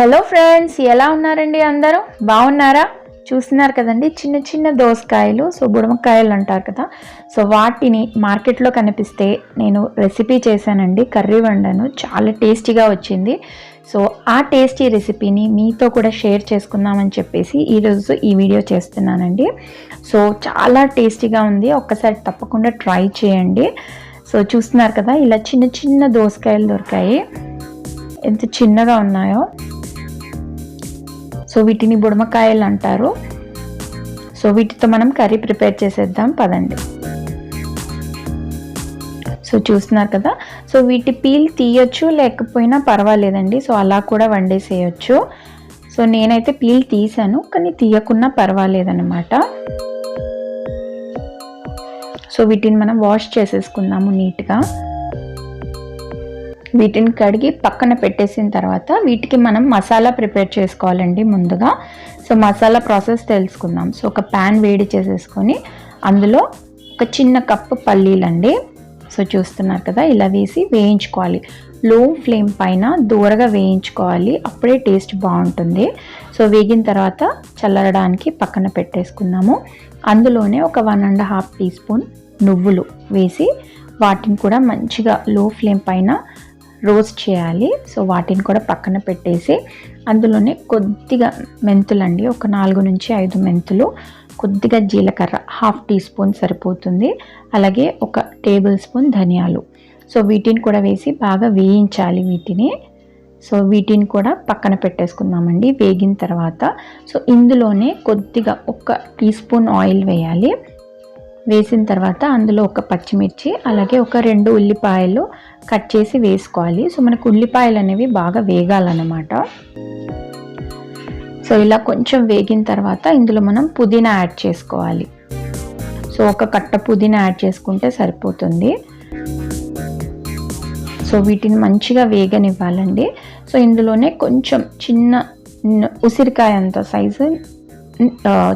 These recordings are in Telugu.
హలో ఫ్రెండ్స్ ఎలా ఉన్నారండి అందరూ? బాగున్నారా? చూస్తున్నారు కదండి చిన్న చిన్న దోసకాయలు సో బుడమకాయలు అంటారు కదా. సో వాటిని మార్కెట్లో కనిపిస్తే నేను రెసిపీ చేశానండి కర్రీ వండాను చాలా టేస్టీగా వచ్చింది. సో ఆ టేస్టీ రెసిపీని మీతో కూడా షేర్ చేసుకుందామని చెప్పేసి ఈరోజు ఈ వీడియో చేస్తున్నానండి. సో చాలా టేస్టీగా ఉంది ఒక్కసారి తప్పకుండా ట్రై చేయండి. సో చూస్తున్నారు కదా ఇలా చిన్న చిన్న దోసకాయలు దొరికాయి. ఎంత చిన్నగా ఉన్నాయో. సో వీటిని బుడమకాయలు అంటారు. సో వీటితో మనం కర్రీ ప్రిపేర్ చేసేద్దాం పదండి. సో చూస్తున్నారు కదా సో వీటి పీల్ తీయొచ్చు లేకపోయినా పర్వాలేదండి. సో అలా కూడా వండేసేయచ్చు. సో నేనైతే పీల్ తీసాను కానీ తీయకున్నా పర్వాలేదన్నమాట. సో వీటిని మనం వాష్ చేసేసుకుందాము నీట్గా. వీటిని కడిగి పక్కన పెట్టేసిన తర్వాత వీటికి మనం మసాలా ప్రిపేర్ చేసుకోవాలండి ముందుగా. సో మసాలా ప్రాసెస్ తెలుసుకుందాం. సో ఒక ప్యాన్ వేడి చేసేసుకొని అందులో ఒక చిన్న కప్పు పల్లీలండి. సో చూస్తున్నారు కదా ఇలా వేసి వేయించుకోవాలి. లో ఫ్లేమ్ పైన దూరగా వేయించుకోవాలి. అప్పుడే టేస్ట్ బాగుంటుంది. సో వేగిన తర్వాత చల్లరడానికి పక్కన పెట్టేసుకున్నాము అందులోనే ఒక one and half teaspoon నువ్వులు వేసి వాటిని కూడా మంచిగా లో ఫ్లేమ్ పైన రోస్ట్ చేయాలి. సో వాటిని కూడా పక్కన పెట్టేసి అందులోనే కొద్దిగా మెంతులండి. ఒక నాలుగు నుంచి ఐదు మెంతులు. కొద్దిగా జీలకర్ర హాఫ్ టీ స్పూన్ సరిపోతుంది. అలాగే ఒక టేబుల్ స్పూన్ ధనియాలు. సో వీటిని కూడా వేసి బాగా వేయించాలి వీటిని. సో వీటిని కూడా పక్కన పెట్టేసుకుందామండి. వేగిన తర్వాత. సో ఇందులోనే కొద్దిగా ఒక టీ స్పూన్ ఆయిల్ వేయాలి. వేసిన తర్వాత అందులో ఒక పచ్చిమిర్చి అలాగే ఒక రెండు ఉల్లిపాయలు కట్ చేసి వేసుకోవాలి. సో మనకు ఉల్లిపాయలు అనేవి బాగా వేగాలన్నమాట. సో ఇలా కొంచెం వేగిన తర్వాత ఇందులో మనం పుదీనా యాడ్ చేసుకోవాలి. సో ఒక కట్ట పుదీనా యాడ్ చేసుకుంటే సరిపోతుంది. సో వీటిని మంచిగా వేగనివ్వాలండి. సో ఇందులోనే కొంచెం చిన్న ఉసిరికాయ అంత సైజు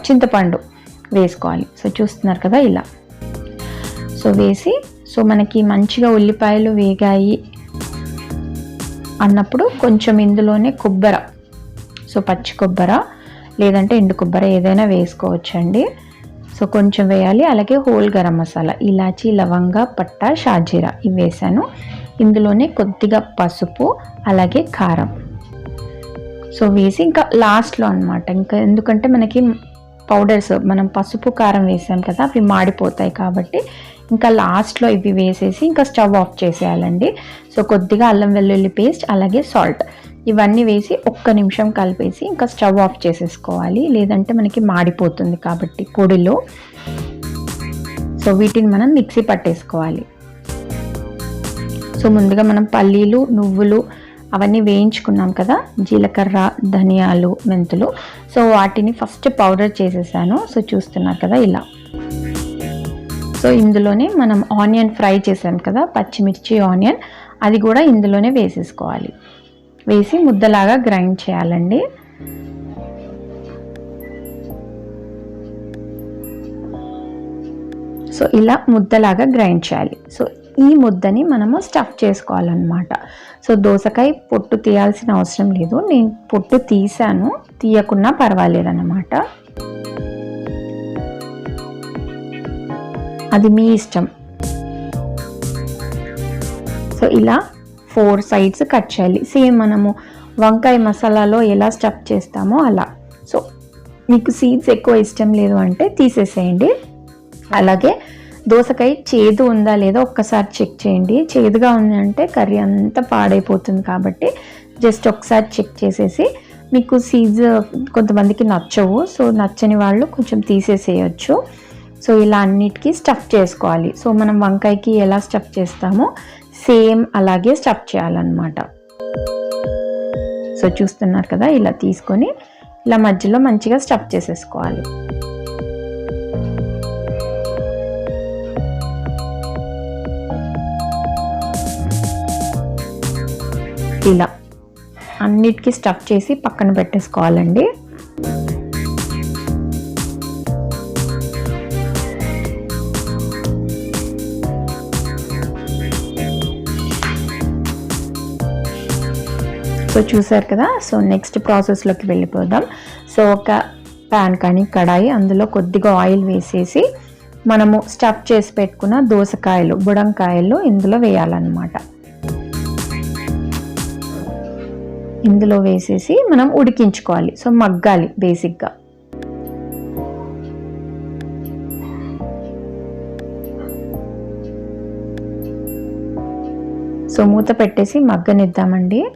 చింతపండు వేసుకోవాలి. సో చూస్తున్నారు కదా ఇలా. సో వేసి సో మనకి మంచిగా ఉల్లిపాయలు వేగాయి అన్నప్పుడు కొంచెం ఇందులోనే కొబ్బర. సో పచ్చి కొబ్బర లేదంటే ఎండు కొబ్బర ఏదైనా వేసుకోవచ్చండి. సో కొంచెం వేయాలి. అలాగే హోల్ గరం మసాలా ఇలాచి లవంగ పట్ట షాజీరా ఇవి వేసాను. ఇందులోనే కొద్దిగా పసుపు అలాగే కారం. సో వేసి ఇంకా లాస్ట్లో అనమాట ఇంకా ఎందుకంటే మనకి పౌడర్స్ మనం పసుపు కారం వేసాం కదా అవి మాడిపోతాయి కాబట్టి ఇంకా లాస్ట్లో ఇవి వేసేసి ఇంకా స్టవ్ ఆఫ్ చేసేయాలండి. సో కొద్దిగా అల్లం వెల్లుల్లి పేస్ట్ అలాగే సాల్ట్ ఇవన్నీ వేసి ఒక్క నిమిషం కలిపేసి ఇంకా స్టవ్ ఆఫ్ చేసేసుకోవాలి. లేదంటే మనకి మాడిపోతుంది కాబట్టి పొడిలో. సో వీటిని మనం మిక్సీ పట్టేసుకోవాలి. సో ముందుగా మనం పల్లీలు నువ్వులు అవన్నీ వేయించుకున్నాం కదా జీలకర్ర ధనియాలు మెంతులు. సో వాటిని ఫస్ట్ పౌడర్ చేసేసాను. సో చూస్తున్నారు కదా ఇలా. సో ఇందులోనే మనం ఆనియన్ ఫ్రై చేసాం కదా పచ్చిమిర్చి ఆనియన్. అది కూడా ఇందులోనే వేసేసుకోవాలి. వేసి ముద్దలాగా గ్రైండ్ చేయాలండి. సో ఇలా ముద్దలాగా గ్రైండ్ చేయాలి. సో ఈ ముద్దని మనము స్టఫ్ చేసుకోవాలన్నమాట. సో దోసకాయ పొట్టు తీయాల్సిన అవసరం లేదు. నేను పొట్టు తీసాను. తీయకున్నా పర్వాలేదన్నమాట. అది మీ ఇష్టం. సో ఇలా ఫోర్ సైడ్స్ కట్ చేయాలి. సేమ్ మనము వంకాయ మసాలాలో ఎలా స్టఫ్ చేస్తామో అలా. సో మీకు సీడ్స్ ఎక్కువ ఇష్టం లేదు అంటే తీసేసేయండి. అలాగే దోసకాయ చేదు ఉందా లేదా ఒక్కసారి చెక్ చేయండి. చేదుగా ఉందంటే కర్రీ అంతా పాడైపోతుంది కాబట్టి జస్ట్ ఒకసారి చెక్ చేసేసి మీకు సీజ్ కొంతమందికి నచ్చవు. సో నచ్చని వాళ్ళు కొంచెం తీసేసేయచ్చు. సో ఇలా అన్నిటికీ స్టఫ్ చేసుకోవాలి. సో మనం వంకాయకి ఎలా స్టఫ్ చేస్తామో సేమ్ అలాగే స్టఫ్ చేయాలన్నమాట. సో చూస్తున్నారు కదా ఇలా తీసుకొని ఇలా మధ్యలో మంచిగా స్టఫ్ చేసేసుకోవాలి. ఇలా అన్నిటికీ స్టఫ్ చేసి పక్కన పెట్టేసుకోవాలండి. సో చూసారు కదా? సో నెక్స్ట్ ప్రాసెస్లోకి వెళ్ళిపోదాం. సో ఒక ప్యాన్ కానీ కడాయి అందులో కొద్దిగా ఆయిల్ వేసేసి మనము స్టఫ్ చేసి పెట్టుకున్న దోసకాయలు బుడంకాయలు ఇందులో వేయాలన్నమాట. ఇందులో వేసేసి మనం ఉడికించుకోవాలి. సో మగ్గాలి బేసిక్గా. సో మూత పెట్టేసి మగ్గనిద్దామండి.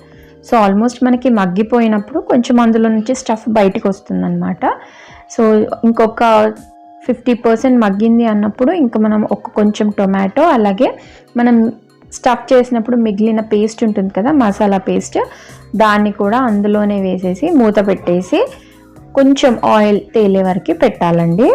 సో ఆల్మోస్ట్ మనకి మగ్గిపోయినప్పుడు కొంచెం అందులో నుంచి స్టఫ్ బయటకు వస్తుందన్నమాట. సో ఇంకొక ఫిఫ్టీ పర్సెంట్ మగ్గింది అన్నప్పుడు ఇంకా మనం ఒక కొంచెం టొమాటో అలాగే మనం స్టఫ్ చేసినప్పుడు మిగిలిన పేస్ట్ ఉంటుంది కదా మసాలా పేస్ట్ దాన్ని కూడా అందులోనే వేసేసి మూత పెట్టేసి కొంచెం ఆయిల్ తేలే వరకు పెట్టాలండి.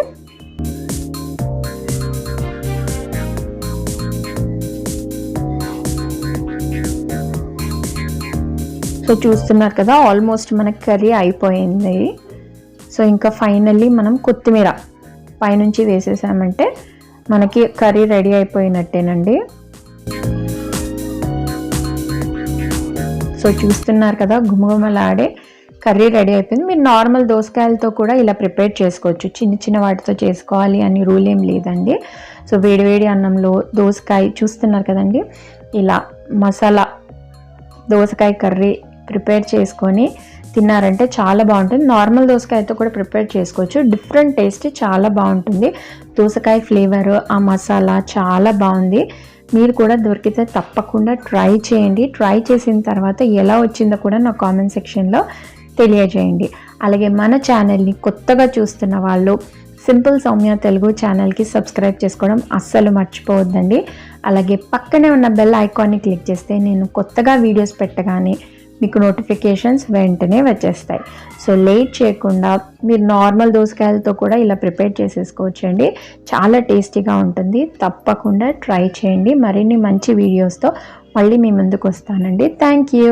సో చూస్తున్నారు కదా ఆల్మోస్ట్ మనకి కర్రీ అయిపోయింది. సో ఇంకా ఫైనల్లీ మనం కొత్తిమీర పైనుంచి వేసేసామంటే మనకి కర్రీ రెడీ అయిపోయినట్టేనండి. సో చూస్తున్నారు కదా గుమగుమలాడే కర్రీ రెడీ అయిపోయింది. మీరు నార్మల్ దోసకాయలతో కూడా ఇలా ప్రిపేర్ చేసుకోవచ్చు. చిన్న చిన్న వాటితో చేసుకోవాలి అని రూల్ ఏం లేదండి. సో వేడివేడి అన్నంలో దోసకాయ చూస్తున్నారు కదండి ఇలా మసాలా దోసకాయ కర్రీ ప్రిపేర్ చేసుకొని తిన్నారంటే చాలా బాగుంటుంది. నార్మల్ దోసకాయతో కూడా ప్రిపేర్ చేసుకోవచ్చు. డిఫరెంట్ టేస్ట్ చాలా బాగుంటుంది. దోసకాయ ఫ్లేవర్ ఆ మసాలా చాలా బాగుంది. మీరు కూడా దొరికితే తప్పకుండా ట్రై చేయండి. ట్రై చేసిన తర్వాత ఎలా వచ్చిందో కూడా నా కామెంట్ సెక్షన్లో తెలియజేయండి. అలాగే మన ఛానల్ని కొత్తగా చూస్తున్న వాళ్ళు సింపుల్ సౌమ్య తెలుగు ఛానల్కి సబ్స్క్రైబ్ చేసుకోవడం అస్సలు మర్చిపోవద్దండి. అలాగే పక్కనే ఉన్న బెల్ ఐకాన్ని క్లిక్ చేస్తే నేను కొత్తగా వీడియోస్ పెట్టగానే మీకు నోటిఫికేషన్స్ వెంటనే వచ్చేస్తాయి. సో లేట్ చేయకుండా మీరు నార్మల్ దోసకాయలతో కూడా ఇలా ప్రిపేర్ చేసేసుకోవచ్చండి. చాలా టేస్టీగా ఉంటుంది. తప్పకుండా ట్రై చేయండి. మరిన్ని మంచి వీడియోస్తో మళ్ళీ మీ ముందుకు వస్తానండి. Thank you